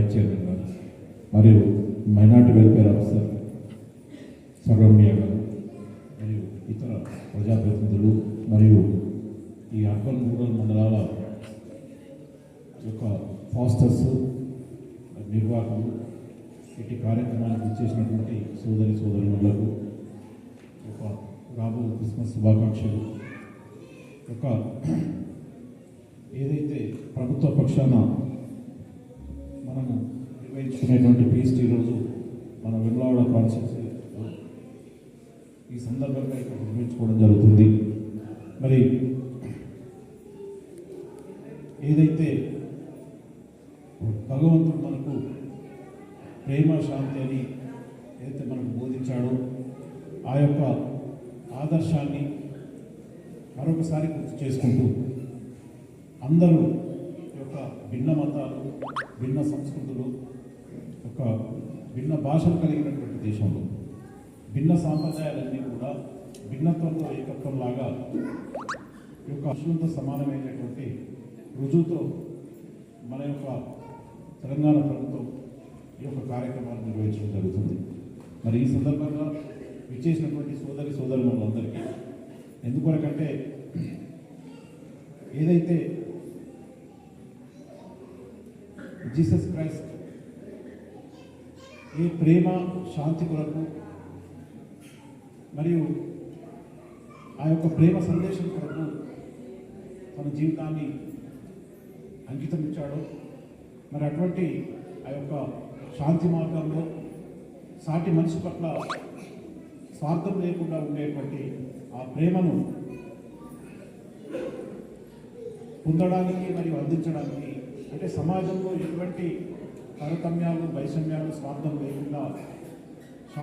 Vice మరియు minority welfare officer సౌరమ్య గారు మరియు ఇతర ప్రజాప్రతినిధులు మరియు ఈ అర్బన్ రూరల్ మండలాల యొక్క ఫాస్టర్స్ నిర్వాహకులు ఇటు కార్యక్రమానికి ఇచ్చేసినటువంటి సోదరి సోదరులకు ఒక రాబో క్రిస్మస్ శుభాకాంక్షలు. ఒక ఏదైతే ప్రభుత్వ పక్షాన నిర్వహించుకునేటువంటి ఫీస్ట్ ఈరోజు మన వెమ్లవాడ కాన్స్టిట్యూన్సీ ఈ సందర్భంగా ఇక్కడ నిర్మించుకోవడం జరుగుతుంది. మరి ఏదైతే భగవంతుడు మనకు ప్రేమ శాంతి అని ఏదైతే మనకు బోధించాడో ఆ యొక్క ఆదర్శాన్ని మరొకసారి గుర్తు చేసుకుంటూ అందరూ యొక్క భిన్న మతాలు భిన్న సంస్కృతులు ఒక భిన్న భాషలు కలిగినటువంటి దేశంలో భిన్న సాంప్రదాయాలన్నీ కూడా భిన్నత్వంలో ఏకత్వం లాగా ఈ యొక్క అత్యంత సమానమైనటువంటి రుజువుతో మన యొక్క తెలంగాణ ప్రభుత్వం ఈ యొక్క కార్యక్రమాన్ని నిర్వహించడం జరుగుతుంది. మరి ఈ సందర్భంగా విచ్చేసినటువంటి సోదరి సోదరులందరికీ ఎందుకొరకంటే ఏదైతే జీసస్ క్రైస్ట్ ఏ ప్రేమ శాంతి కొరకు మరియు ఆ యొక్క ప్రేమ సందేశం కొరకు తన జీవితాన్ని అంకితం ఇచ్చాడు. మరి అటువంటి ఆ యొక్క శాంతి మార్గంలో సాటి మనిషి పట్ల స్వార్థం లేకుండా ఉండేటువంటి ఆ ప్రేమను పొందడానికి మరియు అందించడానికి అంటే సమాజంలో ఎటువంటి తారతమ్యాలు వైషమ్యాలు స్వార్థం లేకుండా